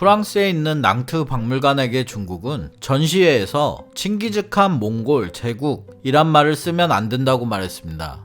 프랑스에 있는 낭트 박물관에게 중국은 전시회에서 칭기즈칸 몽골 제국이란 말을 쓰면 안 된다고 말했습니다.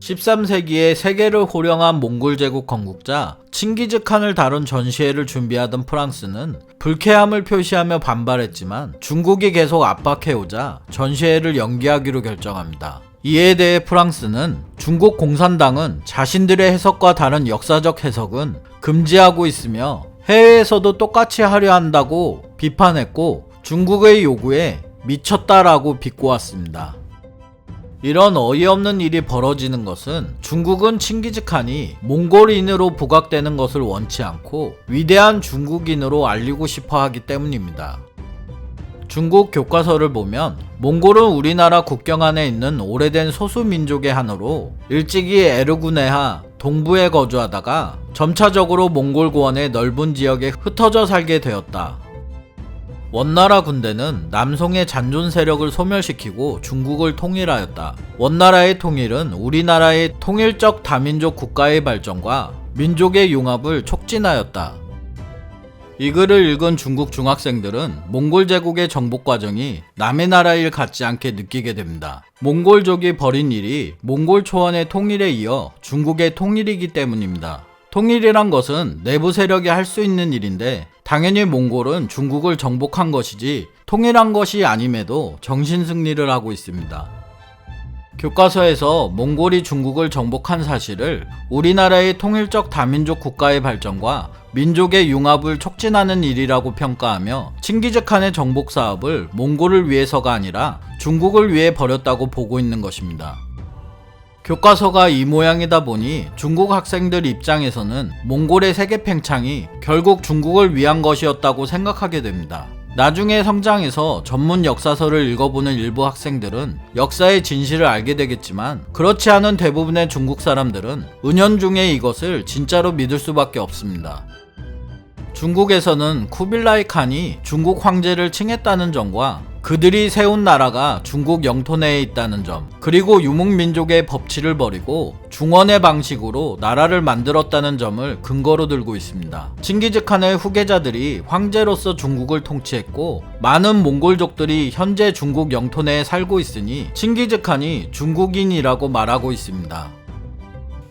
13세기에 세계를 호령한 몽골 제국 건국자 칭기즈칸을 다룬 전시회를 준비하던 프랑스는 불쾌함을 표시하며 반발했지만 중국이 계속 압박해오자 전시회를 연기하기로 결정합니다. 이에 대해 프랑스는 중국 공산당은 자신들의 해석과 다른 역사적 해석은 금지하고 있으며 해외에서도 똑같이 하려 한다고 비판했고 중국의 요구에 미쳤다라고 비꼬았습니다. 이런 어이없는 일이 벌어지는 것은 중국은 칭기즈칸이 몽골인으로 부각되는 것을 원치 않고 위대한 중국인으로 알리고 싶어 하기 때문입니다. 중국 교과서를 보면 몽골은 우리나라 국경 안에 있는 오래된 소수민족의 하나로 일찍이 에르구네하 동부에 거주하다가 점차적으로 몽골 고원의 넓은 지역에 흩어져 살게 되었다. 원나라 군대는 남송의 잔존 세력을 소멸시키고 중국을 통일하였다. 원나라의 통일은 우리나라의 통일적 다민족 국가의 발전과 민족의 융합을 촉진하였다. 이 글을 읽은 중국 중학생들은 몽골 제국의 정복 과정이 남의 나라 일 같지 않게 느끼게 됩니다. 몽골족이 벌인 일이 몽골 초원의 통일에 이어 중국의 통일이기 때문입니다. 통일이란 것은 내부 세력이 할 수 있는 일인데 당연히 몽골은 중국을 정복한 것이지 통일한 것이 아님에도 정신 승리를 하고 있습니다. 교과서에서 몽골이 중국을 정복한 사실을 우리나라의 통일적 다민족 국가의 발전과 민족의 융합을 촉진하는 일이라고 평가하며 칭기즈칸의 정복 사업을 몽골을 위해서가 아니라 중국을 위해 벌였다고 보고 있는 것입니다. 교과서가 이 모양이다 보니 중국 학생들 입장에서는 몽골의 세계 팽창이 결국 중국을 위한 것이었다고 생각하게 됩니다. 나중에 성장해서 전문 역사서를 읽어보는 일부 학생들은 역사의 진실을 알게 되겠지만 그렇지 않은 대부분의 중국 사람들은 은연중에 이것을 진짜로 믿을 수밖에 없습니다. 중국에서는 쿠빌라이 칸이 중국 황제를 칭했다는 점과 그들이 세운 나라가 중국 영토 내에 있다는 점, 그리고 유목민족의 법치를 버리고 중원의 방식으로 나라를 만들었다는 점을 근거로 들고 있습니다. 칭기즈칸의 후계자들이 황제로서 중국을 통치했고 많은 몽골족들이 현재 중국 영토 내에 살고 있으니 칭기즈칸이 중국인이라고 말하고 있습니다.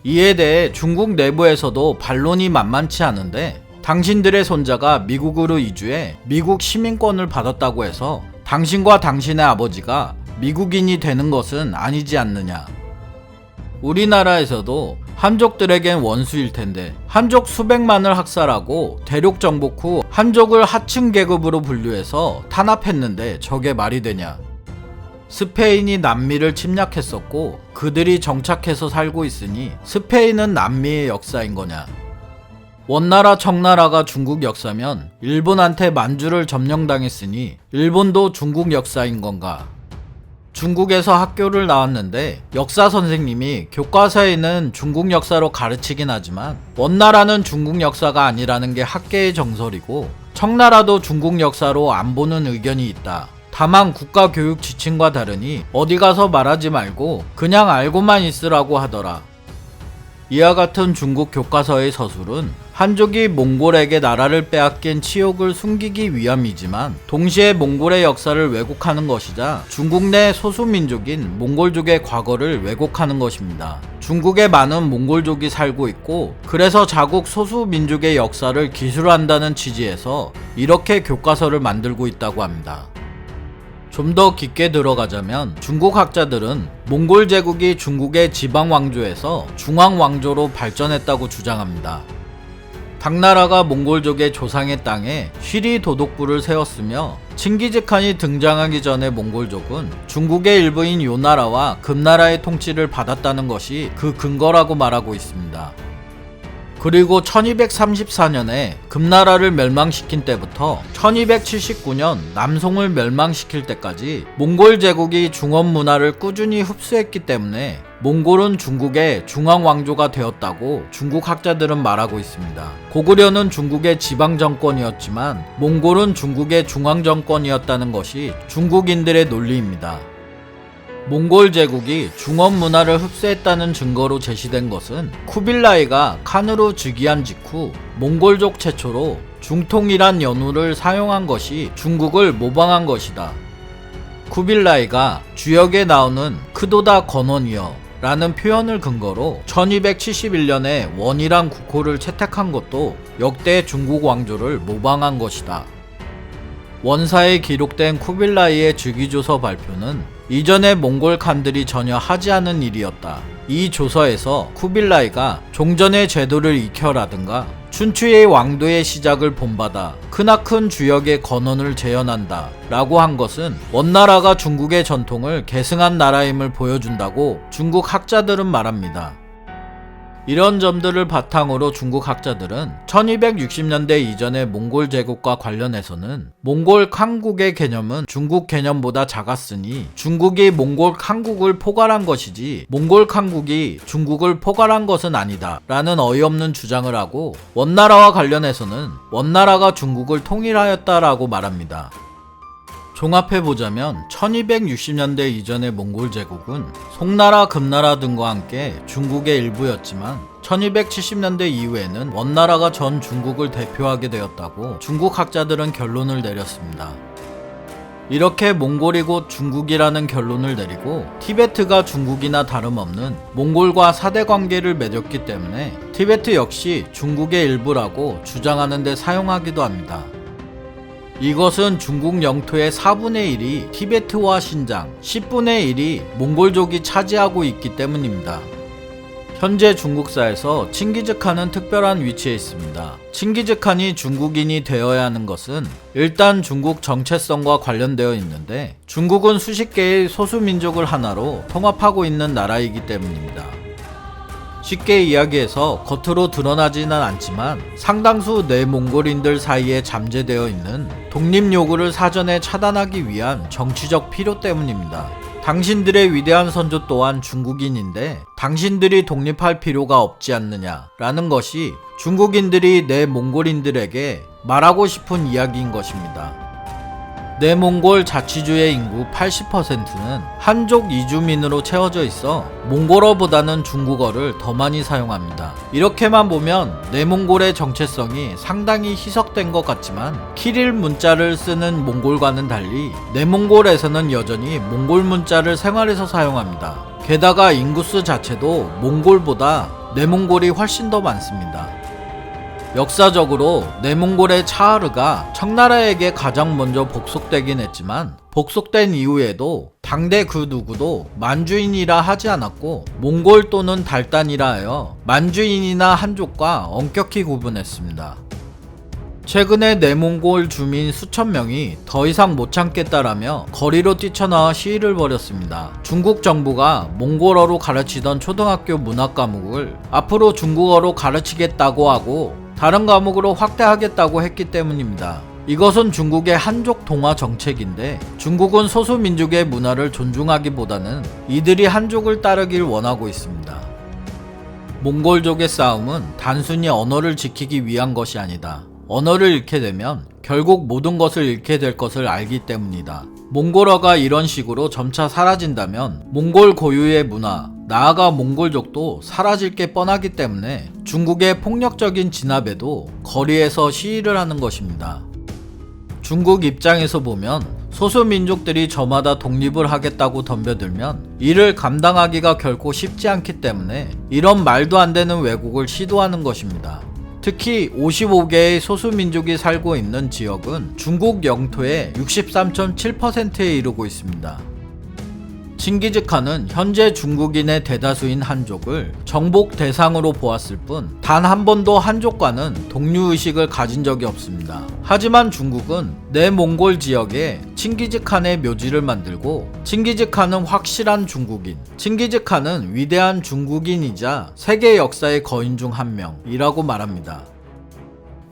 이에 대해 중국 내부에서도 반론이 만만치 않은데 당신들의 손자가 미국으로 이주해 미국 시민권을 받았다고 해서 당신과 당신의 아버지가 미국인이 되는 것은 아니지 않느냐. 우리나라에서도 한족들에겐 원수일 텐데 한족 수백만을 학살하고 대륙 정복 후 한족을 하층 계급으로 분류해서 탄압했는데 저게 말이 되냐. 스페인이 남미를 침략했었고 그들이 정착해서 살고 있으니 스페인은 남미의 역사인 거냐. 원나라 청나라가 중국 역사면 일본한테 만주를 점령당했으니 일본도 중국 역사인 건가? 중국에서 학교를 나왔는데 역사 선생님이 교과서에는 중국 역사로 가르치긴 하지만 원나라는 중국 역사가 아니라는 게 학계의 정설이고 청나라도 중국 역사로 안 보는 의견이 있다. 다만 국가 교육 지침과 다르니 어디 가서 말하지 말고 그냥 알고만 있으라고 하더라. 이와 같은 중국 교과서의 서술은 한족이 몽골에게 나라를 빼앗긴 치욕을 숨기기 위함이지만 동시에 몽골의 역사를 왜곡하는 것이자 중국 내 소수민족인 몽골족의 과거를 왜곡하는 것입니다. 중국에 많은 몽골족이 살고 있고 그래서 자국 소수민족의 역사를 기술한다는 취지에서 이렇게 교과서를 만들고 있다고 합니다. 좀 더 깊게 들어가자면 중국 학자들은 몽골 제국이 중국의 지방 왕조에서 중앙 왕조로 발전했다고 주장합니다. 당나라가 몽골족의 조상의 땅에 쉬리 도독부를 세웠으며 칭기즈칸이 등장하기 전에 몽골족은 중국의 일부인 요나라와 금나라의 통치를 받았다는 것이 그 근거라고 말하고 있습니다. 그리고 1234년에 금나라를 멸망시킨 때부터 1279년 남송을 멸망시킬 때까지 몽골 제국이 중원 문화를 꾸준히 흡수했기 때문에 몽골은 중국의 중앙 왕조가 되었다고 중국 학자들은 말하고 있습니다. 고구려는 중국의 지방 정권이었지만 몽골은 중국의 중앙 정권이었다는 것이 중국인들의 논리입니다. 몽골 제국이 중원 문화를 흡수했다는 증거로 제시된 것은 쿠빌라이가 칸으로 즉위한 직후 몽골족 최초로 중통이란 연호를 사용한 것이 중국을 모방한 것이다. 쿠빌라이가 주역에 나오는 크도다 건원이여 라는 표현을 근거로 1271년에 원이란 국호를 채택한 것도 역대 중국 왕조를 모방한 것이다. 원사에 기록된 쿠빌라이의 즉위조서 발표는 이전의 몽골 칸들이 전혀 하지 않은 일이었다. 이 조서에서 쿠빌라이가 종전의 제도를 익혀라든가 춘추의 왕도의 시작을 본받아 크나큰 주역의 건원을 재현한다 라고 한 것은 원나라가 중국의 전통을 계승한 나라임을 보여준다고 중국 학자들은 말합니다. 이런 점들을 바탕으로 중국 학자들은 1260년대 이전의 몽골 제국과 관련해서는 몽골 칸국의 개념은 중국 개념보다 작았으니 중국이 몽골 칸국을 포괄한 것이지 몽골 칸국이 중국을 포괄한 것은 아니다 라는 어이없는 주장을 하고 원나라와 관련해서는 원나라가 중국을 통일하였다라고 말합니다. 종합해보자면 1260년대 이전의 몽골 제국은 송나라, 금나라 등과 함께 중국의 일부였지만 1270년대 이후에는 원나라가 전 중국을 대표하게 되었다고 중국 학자들은 결론을 내렸습니다. 이렇게 몽골이 곧 중국이라는 결론을 내리고 티베트가 중국이나 다름없는 몽골과 사대 관계를 맺었기 때문에 티베트 역시 중국의 일부라고 주장하는 데 사용하기도 합니다. 이것은 중국 영토의 4분의 1이 티베트와 신장, 10분의 1이 몽골족이 차지하고 있기 때문입니다. 현재 중국사에서 칭기즈칸은 특별한 위치에 있습니다. 칭기즈칸이 중국인이 되어야 하는 것은 일단 중국 정체성과 관련되어 있는데 중국은 수십 개의 소수민족을 하나로 통합하고 있는 나라이기 때문입니다. 쉽게 이야기해서 겉으로 드러나지는 않지만 상당수 내몽골인들 사이에 잠재되어 있는 독립 요구를 사전에 차단하기 위한 정치적 필요 때문입니다. 당신들의 위대한 선조 또한 중국인인데 당신들이 독립할 필요가 없지 않느냐라는 것이 중국인들이 내몽골인들에게 말하고 싶은 이야기인 것입니다. 내몽골 자치주의 인구 80%는 한족 이주민으로 채워져 있어 몽골어보다는 중국어를 더 많이 사용합니다. 이렇게만 보면 내몽골의 정체성이 상당히 희석된 것 같지만 키릴 문자를 쓰는 몽골과는 달리 내몽골에서는 여전히 몽골 문자를 생활에서 사용합니다. 게다가 인구수 자체도 몽골보다 내몽골이 훨씬 더 많습니다. 역사적으로 내몽골의 차하르가 청나라에게 가장 먼저 복속되긴 했지만 복속된 이후에도 당대 그 누구도 만주인이라 하지 않았고 몽골 또는 달단이라 하여 만주인이나 한족과 엄격히 구분했습니다. 최근에 내몽골 주민 수천 명이 더 이상 못 참겠다라며 거리로 뛰쳐나와 시위를 벌였습니다. 중국 정부가 몽골어로 가르치던 초등학교 문학 과목을 앞으로 중국어로 가르치겠다고 하고 다른 과목으로 확대하겠다고 했기 때문입니다. 이것은 중국의 한족 동화 정책인데 중국은 소수민족의 문화를 존중하기보다는 이들이 한족을 따르길 원하고 있습니다. 몽골족의 싸움은 단순히 언어를 지키기 위한 것이 아니다. 언어를 잃게 되면 결국 모든 것을 잃게 될 것을 알기 때문이다. 몽골어가 이런 식으로 점차 사라진다면 몽골 고유의 문화, 나아가 몽골족도 사라질 게 뻔하기 때문에 중국의 폭력적인 진압에도 거리에서 시위를 하는 것입니다. 중국 입장에서 보면 소수민족들이 저마다 독립을 하겠다고 덤벼들면 이를 감당하기가 결코 쉽지 않기 때문에 이런 말도 안 되는 왜곡을 시도하는 것입니다. 특히 55개의 소수민족이 살고 있는 지역은 중국 영토의 63.7%에 이르고 있습니다. 칭기즈칸은 현재 중국인의 대다수인 한족을 정복 대상으로 보았을 뿐 단 한 번도 한족과는 독류의식을 가진 적이 없습니다. 하지만 중국은 내몽골 지역에 칭기즈칸의 묘지를 만들고 칭기즈칸은 확실한 중국인, 칭기즈칸은 위대한 중국인이자 세계 역사의 거인 중 한 명이라고 말합니다.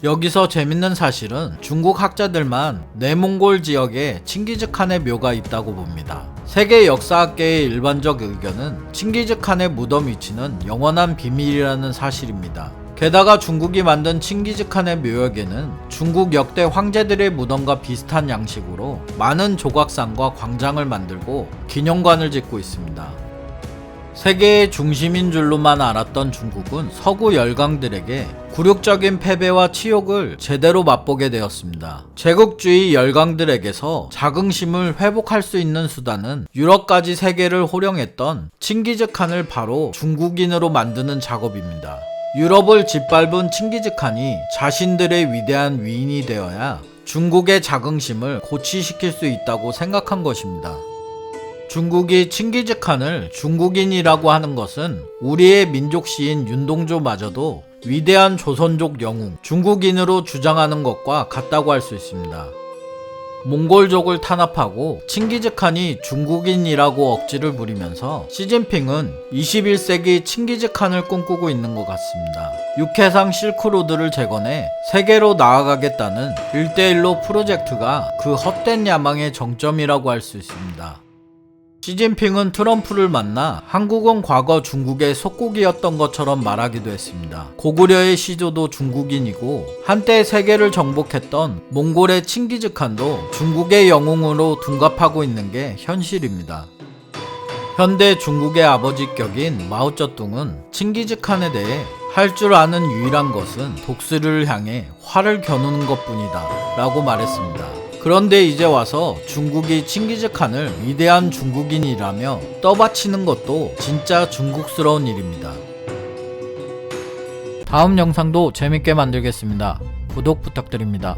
여기서 재밌는 사실은 중국 학자들만 내몽골 지역에 칭기즈칸의 묘가 있다고 봅니다. 세계 역사학계의 일반적 의견은 칭기즈칸의 무덤 위치는 영원한 비밀이라는 사실입니다. 게다가 중국이 만든 칭기즈칸의 묘역에는 중국 역대 황제들의 무덤과 비슷한 양식으로 많은 조각상과 광장을 만들고 기념관을 짓고 있습니다. 세계의 중심인 줄로만 알았던 중국은 서구 열강들에게 굴욕적인 패배와 치욕을 제대로 맛보게 되었습니다. 제국주의 열강들에게서 자긍심을 회복할 수 있는 수단은 유럽까지 세계를 호령했던 칭기즈칸을 바로 중국인으로 만드는 작업입니다. 유럽을 짓밟은 칭기즈칸이 자신들의 위대한 위인이 되어야 중국의 자긍심을 고취시킬 수 있다고 생각한 것입니다. 중국이 칭기즈칸을 중국인이라고 하는 것은 우리의 민족 시인 윤동조마저도 위대한 조선족 영웅 중국인으로 주장하는 것과 같다고 할 수 있습니다. 몽골족을 탄압하고 칭기즈칸이 중국인이라고 억지를 부리면서 시진핑은 21세기 칭기즈칸을 꿈꾸고 있는 것 같습니다. 육해상 실크로드를 재건해 세계로 나아가겠다는 1대1로 프로젝트가 그 헛된 야망의 정점이라고 할 수 있습니다. 시진핑은 트럼프를 만나 한국은 과거 중국의 속국이었던 것처럼 말하기도 했습니다. 고구려의 시조도 중국인이고 한때 세계를 정복했던 몽골의 칭기즈칸도 중국의 영웅으로 둔갑하고 있는 게 현실입니다. 현대 중국의 아버지격인 마오쩌둥은 칭기즈칸에 대해 할 줄 아는 유일한 것은 독수리를 향해 활을 겨누는 것 뿐이다 라고 말했습니다. 그런데 이제 와서 중국이 칭기즈칸을 위대한 중국인이라며 떠받치는 것도 진짜 중국스러운 일입니다. 다음 영상도 재밌게 만들겠습니다. 구독 부탁드립니다.